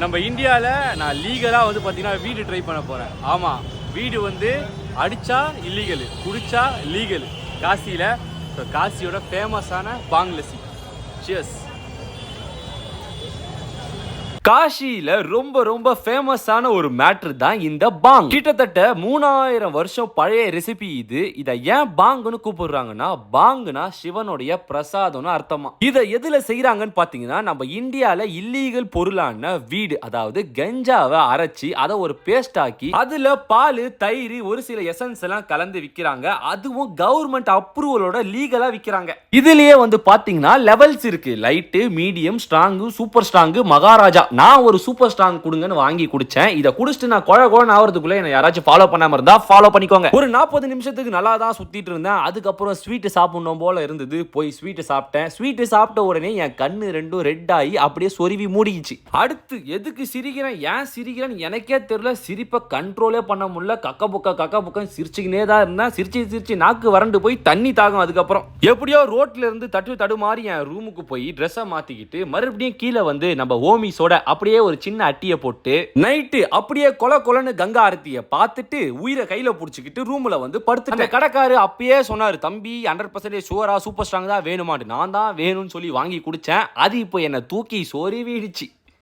நம்ம இந்தியாவில் நான் லீகலாக வந்து பார்த்தீங்கன்னா வீடு ட்ரை பண்ண போகிறேன் ஆமாம் வீடு வந்து அடித்தா இல்லீகல் குடித்தா லீகல் காசியில் இப்போ காசியோட ஃபேமஸான பாங்லசி சியர்ஸ் காஷியில ரொம்ப ரொம்ப ஃபேமஸான ஒரு மேட்ரு தான் இந்த பாங் கிட்டத்தட்ட மூணாயிரம் வருஷம் பழைய ரெசிபி இது. இத ஏன் பாங்னு கூப்பிடுறாங்கன்னா பாங்னா சிவனுடைய பிரசாதம்னு அர்த்தமா. இத எதுல செய்யறாங்கன்னு பாத்தீங்கன்னா நம்ம இந்தியால இல்லீகல் பொருளான வீடு அதாவது கஞ்சாவை அரைச்சி அதை ஒரு பேஸ்ட் ஆக்கி அதுல பால் தயிர் ஒரு சில எசன்ஸ் எல்லாம் கலந்து விக்கிறாங்க. அதுவும் கவர்மெண்ட் அப்ரூவலோட லீகலா விக்கிறாங்க. இதுலயே வந்து பாத்தீங்கன்னா லெவல்ஸ் இருக்கு. Light medium strong super strong Maharaja. நான் ஒரு சூப்பர் ஸ்ட்ராங் கொடுங்கன்னு வாங்கி குடிச்சேன். இதை குடிச்சிட்டு நான் குழ குழன்னு ஆகிறதுக்குள்ளே என்ன யாராச்சும் ஃபாலோ பண்ணாமல் இருந்தா ஃபாலோ பண்ணிக்கோங்க. ஒரு நாற்பது நிமிஷத்துக்கு நல்லா தான் சுற்றிட்டு இருந்தேன். அதுக்கப்புறம் ஸ்வீட்டு சாப்பிடணும் போல இருந்தது. போய் ஸ்வீட்டு சாப்பிட்டேன். ஸ்வீட்டு சாப்பிட்ட உடனே என் கண்ணு ரெண்டும் ரெட் ஆகி அப்படியே சொருவி மூடிக்கிச்சு. அடுத்து எதுக்கு சிரிக்கிறேன்? ஏன் சிரிக்கிறேன்னு எனக்கே தெரியல. சிரிப்பை கண்ட்ரோலே பண்ண முடியல. கக்க புக்க கக்க புக்கம் சிரிச்சுக்கினே தான் இருந்தேன். சிரிச்சு சிரிச்சு நாக்கு வறண்டு போய் தண்ணி தாகம் அதுக்கப்புறம். எப்படியோ ரோட்ல இருந்து தட்டு தடுமாறி என் ரூமுக்கு போய் ட்ரெஸ்ஸை மாத்திக்கிட்டு மறுபடியும் கீழே வந்து நம்ம ஓமிஸோட அப்படியே ஒரு சின்ன அட்டியை போட்டு நைட்டு அப்படியே கொல கொலன்னு கங்கா ஆரத்தியை பார்த்துட்டு உயிரை கையில புடிச்சுக்கிட்டு ரூம்ல வந்து படுத்து அந்த கடைக்காரு அப்பயே சொன்னாரு தம்பி ஹண்ட்ரட் பர்சன்டேஜ் ஷுவரா சூப்பர் ஸ்ட்ராங் தான் வேணுமாட்டு நான் தான் வேணும்னு சொல்லி வாங்கி குடிச்சேன். அது இப்போ என்னை தூக்கி சொருவிடுச்சு